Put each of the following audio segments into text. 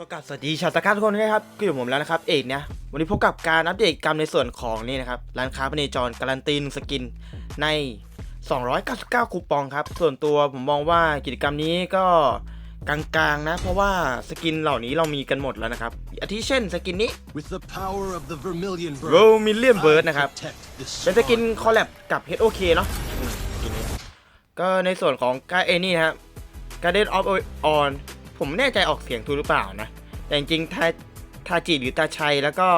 ก็กลับสวัสดีชาวตะกร้าทุกคนด้วยนะครับก็อยู่กับผมแล้วนะครับเอกนะวันนี้พบกับการอัปเดตกิจกรรมในส่วนของนี่นะครับร้านค้าพเนจรการันตีหนึ่งสกินใน 299 คูปองครับ ส่วนตัวผมมองว่ากิจกรรมนี้ก็กลางๆนะ เพราะว่าสกินเหล่านี้เรามีกันหมดแล้วนะครับอาทิเช่นสกินนี้ With the power of the Vermilion Bird, r o m i l l i o n Bird นะครับ protect this เป็นสกิน strong คอลแลบกับ HOK เนาะอืมสกินนี้ก็ในส่วนของการเอนี่นะครับ Garden of On ผมไม่แน่ใจออกเสียงถูกหรือเปล่านะ แต่จริงๆทาทาจิหรือตาชัยแล้วก็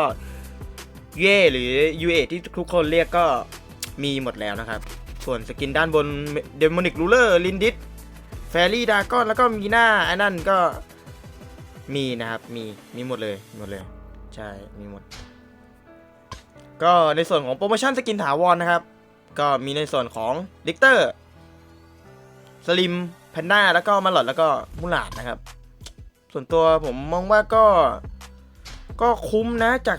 เย่หรือยูเอที่ทุกคนเรียกก็มีหมดแล้วนะครับ ส่วนสกินด้านบนเดมอนิกรูเลอร์ลินดิสแฟรี่ดากอนแล้วก็มีหน้าอันนั้นก็มีนะครับ มีมีหมดเลยหมดเลย ใช่ มีหมด ก็ในส่วนของโปรโมชั่นสกินถาวรนะครับ ก็มีในส่วนของลิกเตอร์สลิมแพนด้าแล้วก็มาหลอดแล้วก็มูลาดนะครับ ส่วนตัวผมมองว่าก็ก็คุ้มนะจาก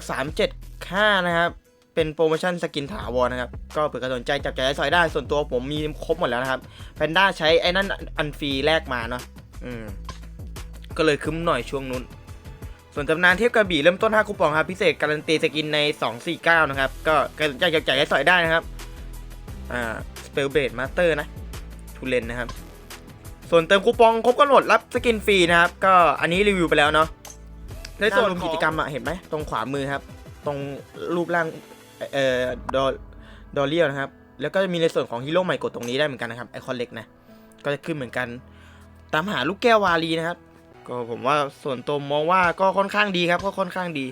375 นะครับ เป็นโปรโมชั่นสกินถาวรนะครับ ก็เผื่อใครสนใจจับจ่ายใสอยได้ ส่วนตัวผมมีครบหมดแล้วนะครับแพนด้าใช้ไอ้นั่นอันฟรีแลกมาเนาะอืมก็เลยคุ้มหน่อยช่วงนู้น ส่วนตำนานเทพกระบี่เริ่มต้น 5 คูปองครับ พิเศษการันตีสกินใน 249 นะครับ ก็อยากจะจ่ายให้สอยได้นะครับ อ่าสเปลเบดมาสเตอร์นะทูเลนนะครับ ส่วนเติมคูปองครบกำหนดรับสกินฟรีนะครับ ก็อันนี้รีวิวไปแล้วเนาะในส่วนกิจกรรมอะเห็นไหมตรงขวามือครับ ตรงรูปร่างเอ่อดอดอเรียลนะครับ แล้วก็จะมีในส่วนของฮีโร่ใหม่กดตรงนี้ได้เหมือนกันนะครับไอคอนเล็กนะก็จะขึ้นเหมือนกัน ตามหาลูกแก้ววาลีนะครับ ก็ผมว่าส่วนตัวมองว่าก็ค่อนข้างดีครับก็ค่อนข้างดี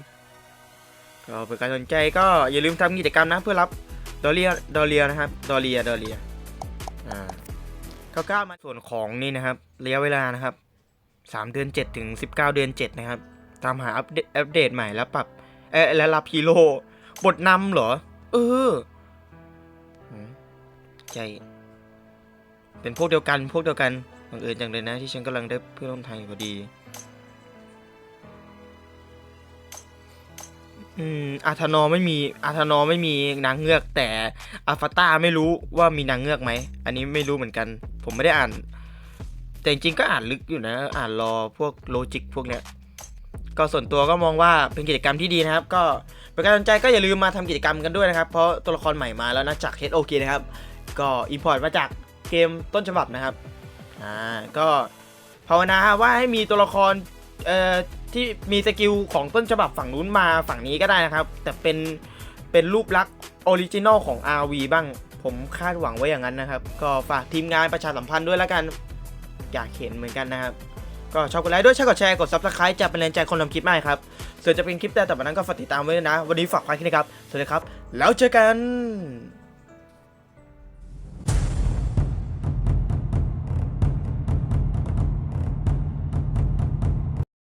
ก็เผื่อใครสนใจก็อย่าลืมทำกิจกรรมนะเพื่อรับดอเรียดอเรียนะครับดอเรียดอเรียอ่า ก็กล้ามาส่วนของนี่นะครับระยะเวลานะครับสามเดือนเจ็ดถึงสิบเก้าเดือนเจ็ดนะครับ ตามหาอัปเดตอัปเดตใหม่แล้วปรับเออแล้วรับฮีโร่บทนำเหรอ เออใจเป็นพวกเดียวกันพวกเดียวกันบังเอิญจังเลยนะที่ฉันกำลังได้เพื่อนร่วมทางอยู่พอดี อืมอาธานอไม่มีอาธานอไม่มีนางเงือก แต่อัฟาต้าไม่รู้ว่ามีนางเงือกไหม อันนี้ไม่รู้เหมือนกัน ผมไม่ได้อ่าน แต่จริงๆก็อ่านลึกอยู่นะ อ่านรอพวกโลจิกพวกเนี้ยก็ส่วนตัวก็มองว่าเป็นกิจกรรมที่ดีนะครับ ก็เป็นกำลังใจก็อย่าลืมมาทำกิจกรรมกันด้วยนะครับ เพราะตัวละครใหม่มาแล้วนะจาก HOK นะครับ ก็อินพอร์ตมาจากเกมต้นฉบับนะครับอ่าก็ภาวนาว่าให้มีตัวละครเอ่อ ที่มีสกิลของต้นฉบับฝั่งนู้นมาฝั่งนี้ก็ได้นะครับ แต่เป็นเป็นรูปลักษณ์ออริจินอลของ RV บ้าง ผมคาดหวังไว้อย่างนั้นนะครับ ก็ฝากทีมงานประชาสัมพันธ์ด้วยแล้วกัน อยากเห็นเหมือนกันนะครับ ก็ชอบกดไลค์ด้วยใช่กดแชร์กด subscribe จะเป็นแรงใจคนทำคลิปใหม่ครับส่วนจะเป็นคลิปแต่แต่อไปนั้นก็ฝากติดตามไว้ด้วยนะ วันนี้ฝากไว้แค่นี้ครับ สวัสดีครับ แล้วเจอกัน